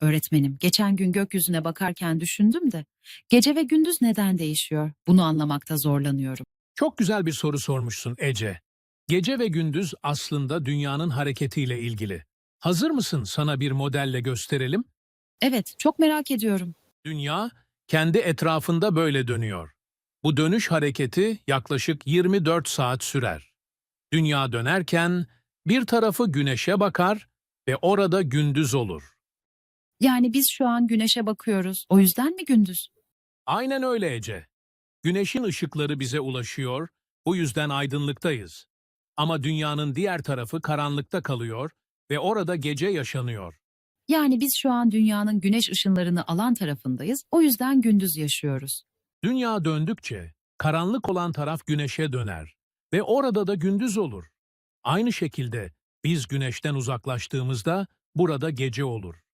Öğretmenim, geçen gün gökyüzüne bakarken düşündüm de, gece ve gündüz neden değişiyor? Bunu anlamakta zorlanıyorum. Çok güzel bir soru sormuşsun Ece. Gece ve gündüz aslında dünyanın hareketiyle ilgili. Hazır mısın sana bir modelle gösterelim? Evet, çok merak ediyorum. Dünya kendi etrafında böyle dönüyor. Bu dönüş hareketi yaklaşık 24 saat sürer. Dünya dönerken bir tarafı güneşe bakar ve orada gündüz olur. Yani biz şu an güneşe bakıyoruz. O yüzden mi gündüz? Aynen öyle Ece. Güneşin ışıkları bize ulaşıyor, bu yüzden aydınlıktayız. Ama dünyanın diğer tarafı karanlıkta kalıyor ve orada gece yaşanıyor. Yani biz şu an dünyanın güneş ışınlarını alan tarafındayız. O yüzden gündüz yaşıyoruz. Dünya döndükçe karanlık olan taraf güneşe döner ve orada da gündüz olur. Aynı şekilde biz güneşten uzaklaştığımızda burada gece olur.